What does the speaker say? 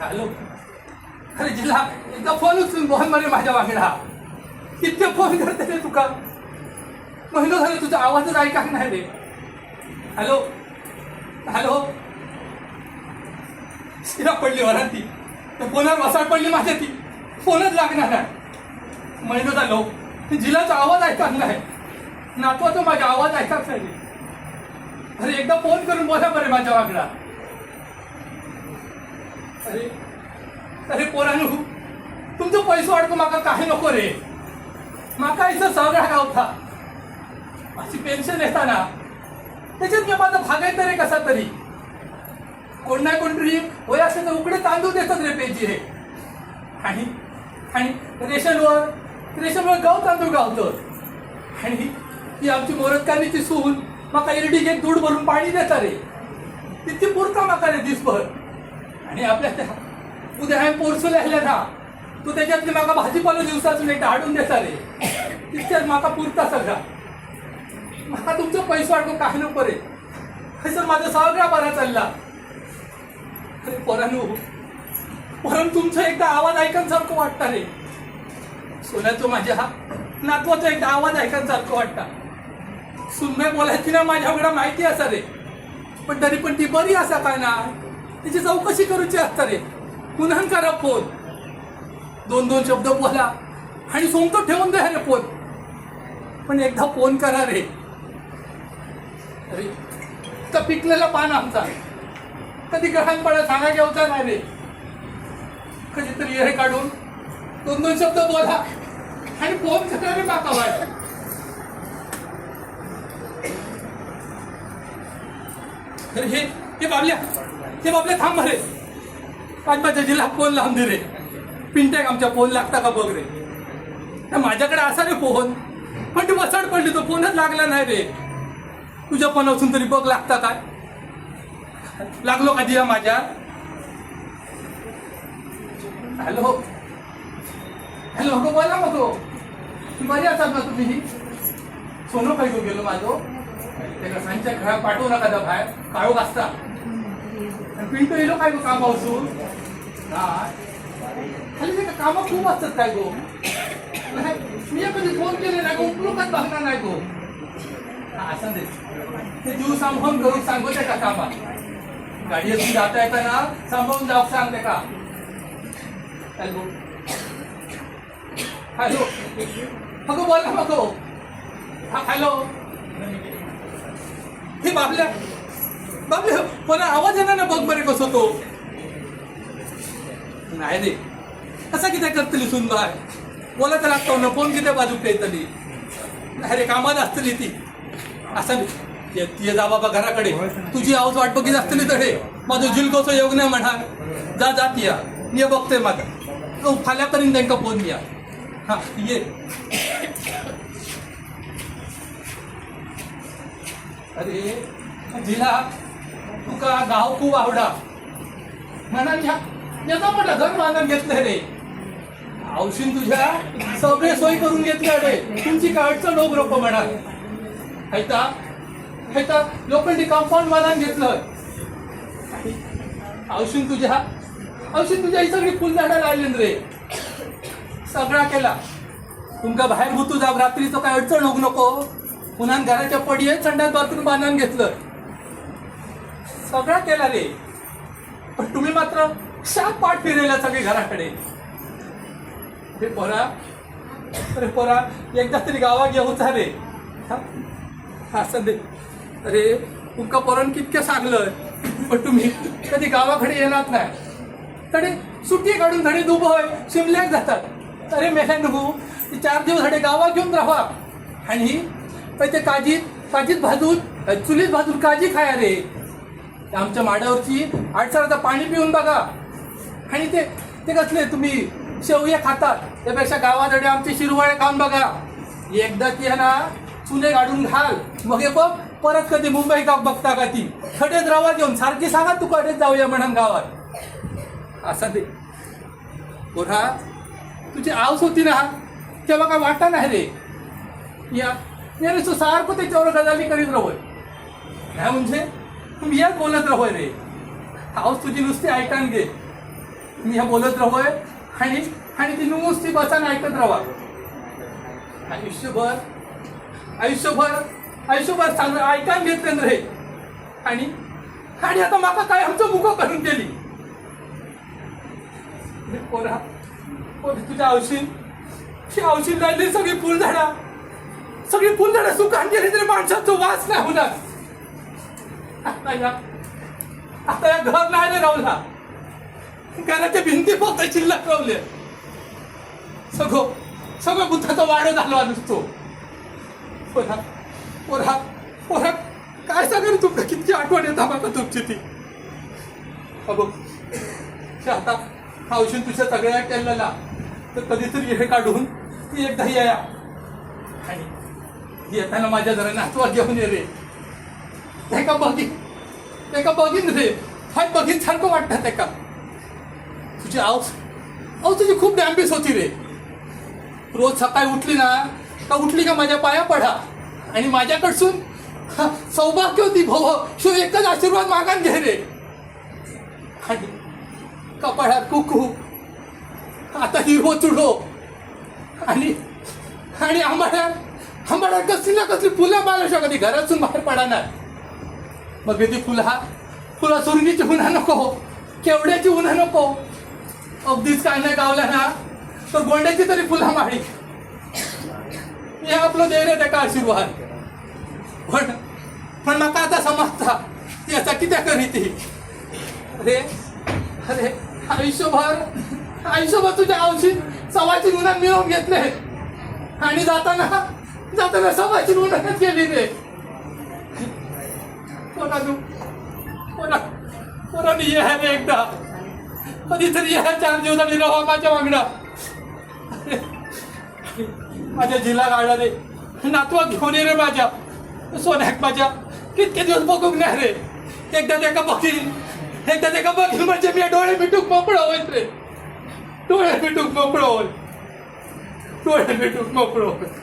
Hello. अरे जिल्हा एकदा फोन उचलून मोहन मरे माझ्या वागडा इतके फोन करते रे तुका. महिनो झाले तुझा आवाजच ऐकाक नाही रे. हॅलो. हॅलो. शिरा पडली वरात. ती त्या फोनावर वसाड पडली माझ्या ती फोनच लागणार नाही. महिनो झालो जिलाचा आवाज ऐकाक नाही. नातवाचा माझा आवाज ऐकाक नाही. अरे एकदा फोन करून बोला बरे माझ्या वागणा अरे अरे पोरांनो तुमचं पैसो वाटतो माका काही नको रे. माका इथं सगळा गावता अशी पेन्शन येताना त्याच्यात मी माझा भागायचं रे कसा तरी. कोण ना कोणतरी वय असेल तर उकडे तांदूळ देतात रे पेजी हे. आणि आणि रेशनवर रेशनवर गाव तांदूळ गावतो. आणि ती आमची मोरतकानीची सून. म्हाका इरडीक एक दूध भरून पाणी देता रे. तिथे पुरता म्हाका रे दिसभर. आणि आपल्या त्या उद्या हांवें पोरसून लायल्या ना तू त्याच्यातली म्हाका भाजीपालो दिवसाचून एक हाडून देता रे. तितक्यात म्हाका पुरता सगळा. म्हाका तुमचो पैसो हाडून काही नको रे. थंयसर माझा सगळा बरा चालला. अरे पोरांनो परम तुमचो एकदा आवाज ऐकन सारखं वाटता रे. सोन्याचो माझ्या नातवाचो एकदा आवाज ऐकन सारखं वाटता. सुनमे बोलायची ना माझ्या माहिती असा रे पण तरी पण ती बरी असा काय ना? तिची चौकशी करूची असता रे. पुन्हा करा फोन? दोन दोन शब्द बोला आणि सोमतो ठेवून द्या रे फोन. पण एकदा फोन करा रे. अरे तर पिकलेला पान आमचा. कधी ग्रहांपणा सांगा घ्यायचा नाही रे. कधीतरी हे काढून दोन दोन शब्द बोला आणि फोन करा रे काका अरे हे हे बाबल्या हे बाबल्या थांब रे पाचपाच्या जिल्हा फोन लांब दे रे पिंटॅक आमच्या फोन लागता का बघ रे? माझ्याकडे असा रे फोन. पण ती वसाड पडली तो फोनच लागला नाही रे. तुझ्या फोनापासून तरी बघ लागता काय? लागलो का जिया माझ्या? हॅलो? हॅलो हो बोला मग तो. बरे असाल ना तुम्ही? सोनं काही गेलो माझं. त्याला सांच्या घरात पाठवू नका त्या बाहेर. काळू असता पिंटू येलो काय गो काम असून खाली ते कामं खूप असतात काय गो? मी कधी फोन केले नाही गो उपयोगात बघणार नाही गो. असं दे ते जीव सांभाळून घरून सांगू का कामा? गाडी असून जाता येताना सांभाळून जाऊ सांगते का? Hello hello. अगो बोला ना हा हॅलो. हे बाबल्या बाबल्या मला आवाज येणार ना बघ बरे कसं तो. नाही रे. असा किती करतली सुन बाय बोला तर लागतो ना फोन किती बाजूक येतली नाही रे कामात असतली ती. असं ये जा बाबा घराकडे. तुझी आवाज वाट बघित असतली तर. हे माझं जिलकोचं योग नाही म्हणा जा जात या ये बघते माझा फाल्यापर्यंत फाल्या करीन त्यांका फोन या हा ये. अरे जिला तुका गाव खूप आवडा. म्हणा या याचा म्हटलं घर बांधून घेतलं रे. औषध तुझ्या सगळे सोय करून घेतल्या रे. तुमची काय अडचण हो, रोप नको म्हणा. हैता हैता लोकांनी कंपाऊंड बांधून घेतलं. औषध तुझ्या औषध तुझ्या ही सगळी फुलझाडं लावली रे. सगळा केला. तुमका बाहेर भूतू जाब रात्रीचं काय अडचण होऊ नको. पुन्हा घराच्या पडये संडास बाथरूम बांधून घेतलं. सगळा केला रे. पण तुम्ही मात्र शाप पाठ फिरवला सगळे घराकडे. रे पोरा. अरे पोरा एकदा तरी गावा घेऊचा रे. हा? असं दे. अरे तुमका पोरण कितकं सांगलं? पण तुम्ही कधी गावाकडे येणार नाही. तडे सुट्टी काढून धडे दुबय शिमल्याक जातात. अरे मेल्या नको चार दिवस धडे गावा घेऊन राहा. आणि पण ते काजीत काजीत भाजून चुलीत भाजून काजी खाया रे. आमच्या माड्यावरची आडसराचं पाणी पिऊन बघा. आणि ते ते कसले तुम्ही शेवया खातात त्यापेक्षा गावाकडे आमचे शिरवाळे खाऊन बघा. एकदा ती ना चुले गाडून घाल. मग हे बघ परत कधी मुंबई का बघता का ती? खडेच रवा घेऊन सारखी सांगा तू कडेच जाऊया म्हणून गावात. असं ते. पुन्हा तुझी आऊस होती ना तेव्हा काय वाटा नाही रे. या. या रे तू सारखं त्याच्यावर गजाली करीत राहू काय म्हणजे मी या बोलत राहोय रे। हाऊस तुझी नुसती ऐकान घे मी ह्या बोलत राहोय आणि आणि ती नुसती बसान ऐकत राहा आयुष्यभर आयुष्यभर आयुष्यभर चांगलं ऐकान घेतलं रे। आणि आणि आता माका काय आमचं मुख करून गेली? पोरा पोरा तुझ्या औषध ती औषध राहिली सगळी फुलझाडा. सगळी फुलझाडा सुकान गेली तरी माणसाचं वास नाही होणार. आता या आता या घर नाही रे रावला घराच्या भिंती फक्त शिल्लक रावले सगळं सगळं बुद्धाचा वाडो झाला नुसतो. पोरा पोरा पोरा काय सांगा तुमका कितकी आठवण येता बाबा तुमची ती. अगो आता हा तुझ्या सगळ्या केलेला तर कधीतरी हे काढून ती एकदा या. आणि येताना माझ्या जरा नातवा घेऊन ये रे ते का बघीन ते का बघीन रे? हाय बघीन सारखं वाटतं ते का? तुझी आऊस आऊस तुझी खूप डॅम्बिस होती रे. रोज सकाळी उठली ना का उठली का माझ्या पाया पडा. आणि माझ्याकडसून सौभाग्य होती भव शिव एकच आशीर्वाद मागान घे रे. आणि कपाळात कुकू. आता हिरवो चुडो आणि आणि आंबाड्या आंबाड्या कसली ना कसली फुलं मारू कधी घरातून बाहेर पडणार. मग ती फुला फुला सुरगीची उन्हा नको केवड्याची उन्हा नको. अगदीच काय नाही गावला ना तर गोंड्याची तरी फुला माळी. हे आपलं दे रे त्याका आशीर्वाद. पण पण म्हाका आता समजता याचा कित्या करी ती अरे अरे आयुष्यभर आयुष्यभर तुझ्या औषध सवाची गुन्हा मिळवून घेतले. आणि जाताना जाताना सवायची उन्हातच गेली रे कोणा तू कोणा कोणाने ये रे एकदा? कधीतरी या चार दिवसांनी राहा माझ्या वांगडा माझ्या जिल्हा काढला रे नातवा घेऊन ये रे माझ्या. सोन्याक माझ्या. कितके दिवस बघूक नाही रे? एकदा त्याका बघीन? एकदा त्याका बघीन म्हणजे मी डोळे मिटूक मोकळं होईल रे. डोळे मिटूक मोकळं होईल डोळे मिटूक मोकळं होईल